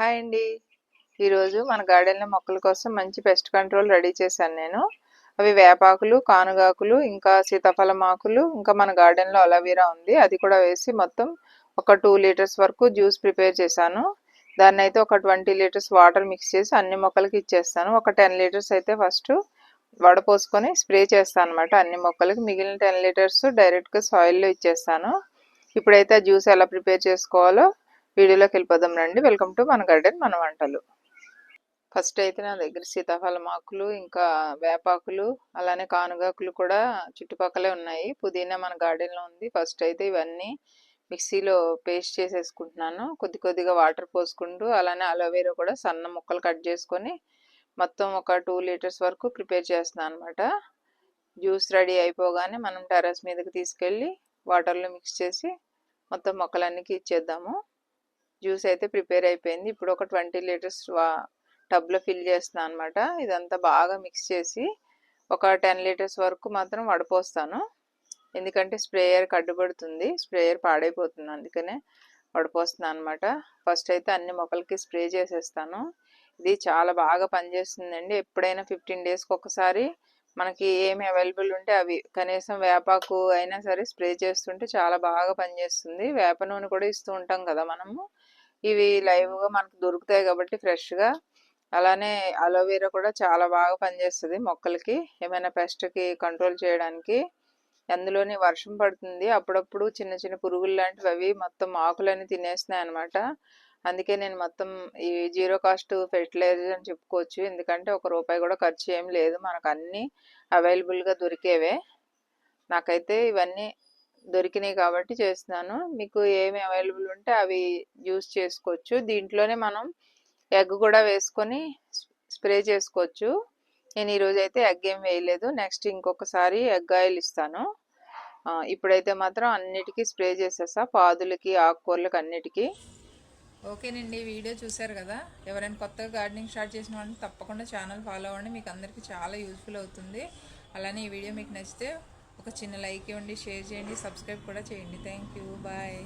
Hi అండి. ఈరోజు మన గార్డెన్లో మొక్కల కోసం మంచి పెస్ట్ కంట్రోల్ రెడీ చేశాను నేను. అవి వేపాకులు కానుగాకులు ఇంకా సీతాఫలం ఆకులు ఇంకా మన గార్డెన్లో అలవీరా ఉంది. అది కూడా వేసి మొత్తం ఒక టూ లీటర్స్ వరకు జ్యూస్ ప్రిపేర్ చేశాను. దాన్ని అయితే ఒక ట్వంటీ లీటర్స్ వాటర్ మిక్స్ చేసి అన్ని మొక్కలకి ఇచ్చేస్తాను. ఒక టెన్ లీటర్స్ అయితే ఫస్ట్ వడపోసుకొని స్ప్రే చేస్తాను అనమాట అన్ని మొక్కలకి. మిగిలిన టెన్ లీటర్స్ డైరెక్ట్గా సాయిల్లో ఇచ్చేస్తాను. ఇప్పుడైతే జ్యూస్ ఎలా ప్రిపేర్ చేసుకోవాలో వీడియోలోకి వెళ్ళిపోదాం రండి. వెల్కమ్ టు మన గార్డెన్ మన వంటలు. ఫస్ట్ అయితే నా దగ్గర సీతాఫలం ఆకులు ఇంకా వేపాకులు అలానే కానుగాకులు కూడా చుట్టుపక్కలే ఉన్నాయి. పుదీనా మన గార్డెన్లో ఉంది. ఫస్ట్ అయితే ఇవన్నీ మిక్సీలో పేస్ట్ చేసేసుకుంటున్నాను. కొద్ది కొద్దిగా వాటర్ పోసుకుంటూ అలానే అలోవేరా కూడా సన్న ముక్కలు కట్ చేసుకొని మొత్తం ఒక టూ లీటర్స్ వరకు ప్రిపేర్ చేస్తున్నాను అనమాట జ్యూస్ రెడీ అయిపోగానే మనం టెర్రస్ మీదకి తీసుకెళ్ళి వాటర్లో మిక్స్ చేసి మొత్తం మొక్కలన్నీ ఇచ్చేద్దాము జ్యూస్ అయితే ప్రిపేర్ అయిపోయింది. ఇప్పుడు ఒక ట్వంటీ లీటర్స్ టబ్లో ఫిల్ చేస్తున్నాను అనమాట ఇదంతా బాగా మిక్స్ చేసి ఒక టెన్ లీటర్స్ వరకు మాత్రం వడపోస్తాను. ఎందుకంటే స్ప్రేయర్ కడ్డుపడుతుంది స్ప్రేయర్ పాడైపోతుంది. అందుకనే వడపోస్తున్నాను అనమాట ఫస్ట్ అయితే అన్ని మొక్కలకి స్ప్రే చేసేస్తాను. ఇది చాలా బాగా పనిచేస్తుందండి. ఎప్పుడైనా ఫిఫ్టీన్ డేస్కి ఒకసారి మనకి ఏమి అవైలబుల్ ఉంటే అవి కనీసం వేపాకు అయినా సరే స్ప్రే చేస్తుంటే చాలా బాగా పనిచేస్తుంది. వేప నూనె కూడా ఇస్తూ ఉంటాం కదా మనము. ఇవి లైవ్గా మనకు దొరుకుతాయి కాబట్టి ఫ్రెష్గా అలానే అలోవెరా కూడా చాలా బాగా పనిచేస్తుంది మొక్కలకి. ఏమైనా పెస్ట్కి కంట్రోల్ చేయడానికి. అందులోని వర్షం పడుతుంది. అప్పుడప్పుడు చిన్న చిన్న పురుగులు లాంటివి అవి మొత్తం ఆకులన్నీ తినేస్తున్నాయి అనమాట అందుకే నేను మొత్తం ఈ జీరో కాస్ట్ ఫెర్టిలైజర్ అని చెప్పుకోవచ్చు. ఎందుకంటే ఒక రూపాయి కూడా ఖర్చు ఏం లేదు. మనకు అన్నీ అవైలబుల్గా దొరికేవే. నాకైతే ఇవన్నీ దొరికినాయి కాబట్టి చేస్తున్నాను. మీకు ఏమి అవైలబుల్ ఉంటే అవి యూస్ చేసుకోవచ్చు. దీంట్లోనే మనం ఎగ్ కూడా వేసుకొని స్ప్రే చేసుకోవచ్చు. నేను ఈరోజు అయితే ఎగ్ ఏం వేయలేదు. నెక్స్ట్ ఇంకొకసారి ఎగ్ ఆయిల్ ఇస్తాను. ఇప్పుడైతే మాత్రం అన్నిటికీ స్ప్రే చేసేసా పాదులకి ఆకుకూరలకి అన్నిటికీ. ఓకేనండి వీడియో చూశారు కదా? ఎవరైనా కొత్తగా గార్డెనింగ్ స్టార్ట్ చేసిన వాళ్ళని తప్పకుండా ఛానల్ ఫాలో అవ్వండి. మీకు అందరికీ చాలా యూజ్ఫుల్ అవుతుంది. అలానే ఈ వీడియో మీకు నచ్చితే ఒక చిన్న లైక్ ఇవ్వండి షేర్ చేయండి సబ్స్క్రైబ్ కూడా చేయండి. Thank you bye.